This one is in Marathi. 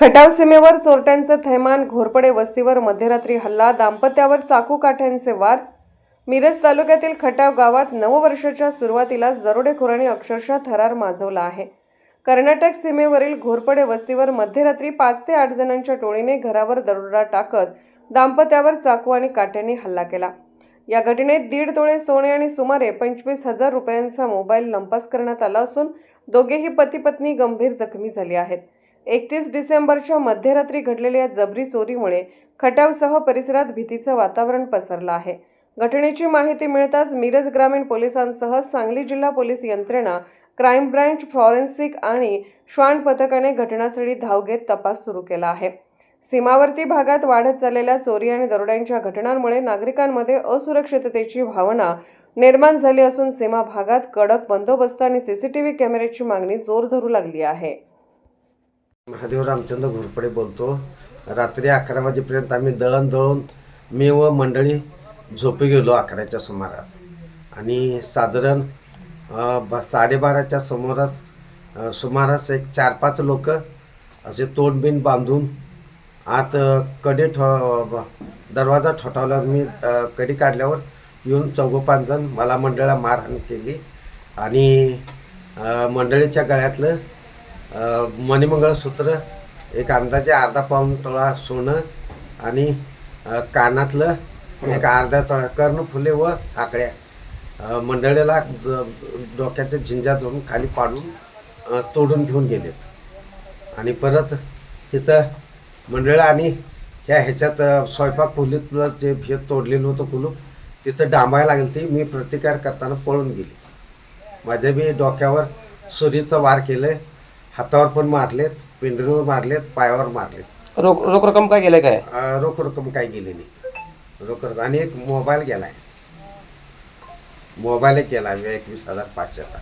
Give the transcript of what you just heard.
खटाव सीमेवर चोरट्यांचं थैमान घोरपडे वस्तीवर मध्यरात्री हल्ला दाम्पत्यावर चाकू काठ्यांचे वार. मिरज तालुक्यातील खटाव गावात नववर्षाच्या सुरुवातीला जरोडेखोरांनी अक्षरशः थरार माजवला आहे. कर्नाटक सीमेवरील घोरपडे वस्तीवर मध्यरात्री पाच ते आठ जणांच्या टोळीने घरावर दरोडा टाकत दाम्पत्यावर चाकू आणि काठ्यांनी हल्ला केला. या घटनेत दीड तोळे सोने आणि सुमारे पंचवीस हजार रुपयांचा मोबाईल लंपास करण्यात आला असून दोघेही पती पत्नी गंभीर जखमी झाली आहेत. एकतीस डिसेंबरच्या मध्यरात्री घडलेल्या या जबरी चोरीमुळे खटावसह परिसरात भीतीचं वातावरण पसरलं आहे. घटनेची माहिती मिळताच मिरज ग्रामीण पोलिसांसह सांगली जिल्हा पोलीस यंत्रणा क्राईम ब्रँच फॉरेन्सिक आणि श्वान पथकाने घटनास्थळी धाव घेत तपास सुरू केला आहे. सीमावर्ती भागात वाढत चाललेल्या चोरी आणि दरोड्यांच्या घटनांमुळे नागरिकांमध्ये असुरक्षिततेची भावना निर्माण झाली असून सीमा भागात कडक बंदोबस्त आणि सीसीटीव्ही कॅमेऱ्याची मागणी जोर धरू लागली आहे. महादेव रामचंद्र घोरपडे बोलतो. रात्री अकरा वाजेपर्यंत आम्ही दळण दळून मी व मंडळी झोपी गेलो अकराच्या सुमारास. आणि साधारण ब साडेबाराच्या समोरास सुमारास एक चार पाच लोक असे तोंडबिन बांधून आत कडे ठो दरवाजा ठोठावल्यावर मी कडी काढल्यावर येऊन चौघं पाच जण मला मंडळाला मारहाण केली. आणि मंडळीच्या गळ्यातलं मणिमंगळसूत्र एक अंदाजे अर्धा पाऊण तोळा सोनं आणि कानातलं एक अर्धा तोळा कर्णफुले व साखळ्या. मंडळीला डोक्याच्या झिंजा धरून खाली पाडून तोडून घेऊन गेलेत. आणि परत तिथं मंडळ आणि ह्या ह्याच्यात स्वयंपाक खोलीतलं जे हे तोडलेलं होतं कुलूप तिथं डांबायला लागेल ते मी प्रतिकार करताना पळून गेले. माझ्या बी डोक्यावर सुरीचं वार केलं हातावर पण मारलेत पिंडरीवर मारलेत पायावर मारलेत. रोख रोख रक्कम काय केलंय काय? अ, रोख रक्कम काही गेली नाही. रोख रक्कम आणि एक मोबाईल गेलाय. मोबाईल एक गेला एकवीस हजार पाचशेचा.